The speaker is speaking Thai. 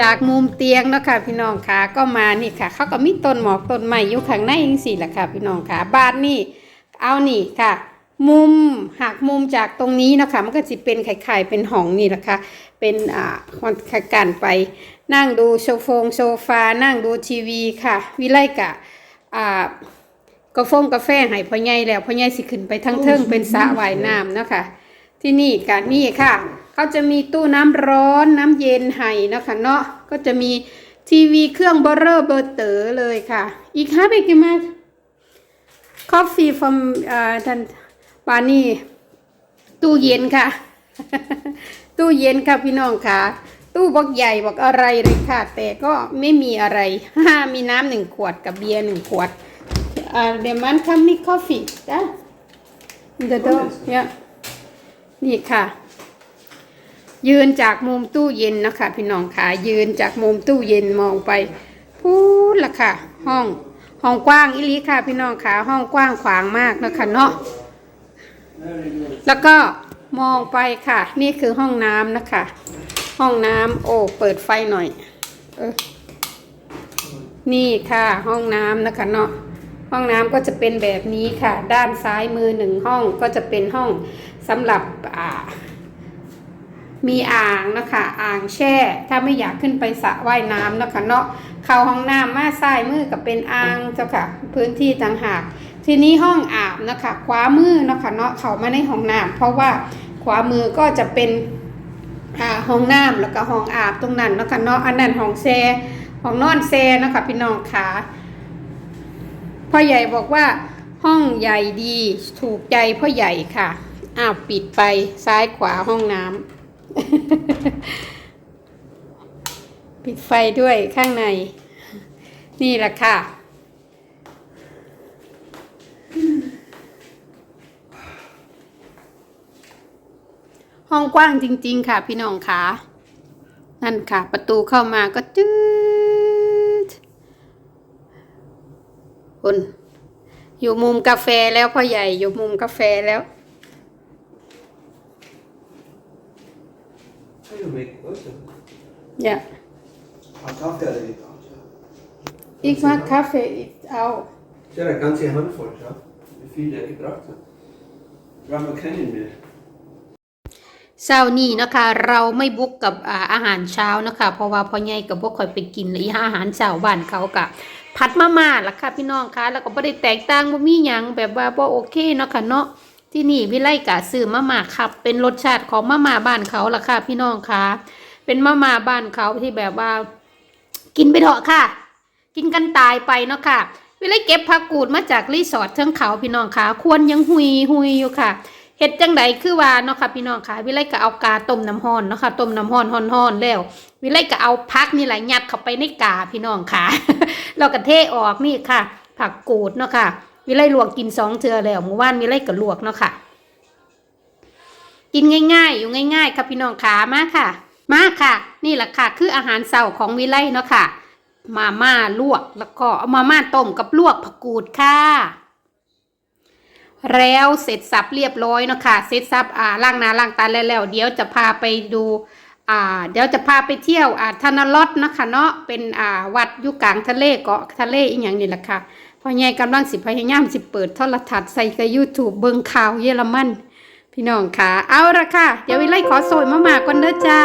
จากมุมเตียงเนาะค่ะพี่น้องค่ะก็มานี่ค่ะ เขาก็มีต้นหมอกต้นไม้อยู่ข้างในจังสี่แหละค่ะ พี่น้องค่ะบ้านนี่เอานี่ค่ะ มุมหักมุมจากตรงนี้นะคะมันก็จะเป็นไข่ๆเป็นห้องนี่แหละค่ะเป็นอ่าคนกันไป นั่งดูโซฟงโซฟา นั่งดูทีวีค่ะ วิไลกะอ่ากาแฟงกาแฟให้พ่อใหญ่แล้วพ่อใหญ่สิขึ้นไปทั้งเทิงเป็นสระว่ายน้ำเนาะค่ะที่นี่กะนี่ค่ะ เขาจะมีตู้น้ำร้อนน้ำเย็นให้นะคะเนาะก็จะมีทีวีเครื่องเบอร์เรอร์เบอร์เตอร์เลยค่ะ อีกห้าไปกี่มา coffee from อ่าท่านปานี่ตู้เย็นค่ะ ตู้เย็นค่ะพี่น้องค่ะ ตู้บอกใหญ่บอกอะไรเลยค่ะ แต่ก็ไม่มีอะไรห้ามีน้ำหนึ่งขวดกับเบียร์หนึ่งขวดอ่าเดี๋ยวมันทำมี coffee จ้ะเดี๋ยวเนี่ยนี่ค่ะ ยืนจากมุมตู้เย็นนะคะ พี่น้องค่ะยืนจากมุมตู้เย็นมองไปพูดละค่ะ ห้องห้องกว้างอิลีค่ะ พี่น้องค่ะห้องกว้างขวางมากนะคะเนาะแล้วก็มองไปค่ะ นี่คือห้องน้ำนะคะ ห้องน้ำโอ้เปิดไฟหน่อยเออนี่ค่ะ ห้องน้ำนะคะเนาะห้องน้ำก็จะเป็นแบบนี้ค่ะ ด้านซ้ายมือหนึ่งห้องก็จะเป็นห้องสำหรับอ่า มีอ่างนะคะอ่างแช่ ถ้าไม่อยากขึ้นไปสระว่ายน้ำนะคะเนาะเข้าห้องน้ำมาซ้ายมือกับเป็นอ่างเจ้าค่ะ พื้นที่ต่างหาก ทีนี้ห้องอาบนะคะขวามือนะคะเนาะเข้ามาในห้องน้ำเพราะว่าขวามือก็จะเป็นอ่าห้องน้ำแล้วก็ห้องอาบตรงนั้นนะคะเนาะอันนั้นห้องแช่ห้องนอนแช่นะคะพี่น้องขาพ่อใหญ่บอกว่าห้องใหญ่ดีถูกใจพ่อใหญ่ค่ะอ้าวปิดไปซ้ายขวาห้องน้ำ ปิดไฟด้วยข้างใน นี่แหละค่ะ ห้องกว้างจริง ๆ ค่ะ พี่น้องค่ะนั่นค่ะ ประตูเข้ามาก็จืดคุณอยู่มุมกาแฟแล้วพ่อใหญ่อยู่มุมกาแฟแล้ว Kan je make också? อย่า Har kaffe eller lite? อีก มาคาเฟ่อีกเอา Så jag kan se Hannefors, ja. Det är fyra i drakten. Rambo Canyon med. เช้านี้นะคะเราไม่บุกกับอาอาหารเช้านะคะ เพราะว่าพ่อใหญ่กับพวกคอยไปกินเลยอาหารเช้าบ้านเขากะผัดมาม่าล่ะค่ะพี่น้องคะแล้วก็บ่ได้แตกต่างบ่มีหยังแบบว่าบ่โอเคเนาะค่ะเนาะ ที่นี่วิไลกะซื้อมาม่าครับ เป็นรสชาติของมาม่าบ้านเขาล่ะค่ะพี่น้องคะเป็นมาม่าบ้านเขาที่แบบว่า กินไปเถอะค่ะ กินกันตายไปเนาะค่ะ วิไลเก็บผักกูดมาจากรีสอร์ทเทิงเขาพี่น้องคะควรยังหุยหุยอยู่ค่ะเฮ็ดจังใดคือว่าเนาะค่ะพี่น้องค่ะ วิไลก็เอากาต้มน้ำร้อนเนาะค่ะต้มน้ำร้อนร้อนๆแล้ว วิไลก็เอาพักนี่แหละยัดเข้าไปในกาพี่น้องค่ะเราก็เทออกนี่ค่ะ ผักกูดเนาะค่ะ วิไลลวกกินสองเทือแล้วเมื่อวานวิไลก็ลวกเนาะค่ะ กินง่ายๆ อยู่ง่าย ๆ ค่ะพี่น้องขามาค่ะ มาค่ะ นี่แหละค่ะ คืออาหารเสาของวิไลเนาะค่ะ มาม่าลวกแล้วก็เอามาม่าต้มกับลวกผักกูดค่ะแล้วเสร็จสับเรียบร้อยเนาะค่ะเสร็จสับอ่าล้างนาล้างตาแล้วแล้วเดี๋ยวจะพาไปดู อ่าเดี๋ยวจะพาไปเที่ยวอ่าธนรถนะคะเนาะเป็นอ่าวัดอยู่กลางทะเลเกาะทะเลอีกอย่างนี่แหละค่ะพ่อใหญ่กำลังสิพยายามสิเปิดโทรทัศน์ใส่กับยูทูบเบิ่งข่าวเยอรมัน พี่น้องค่ะ เอาละค่ะ เดี๋ยววิไลขอโซยมามาก่อนเด้อจ้า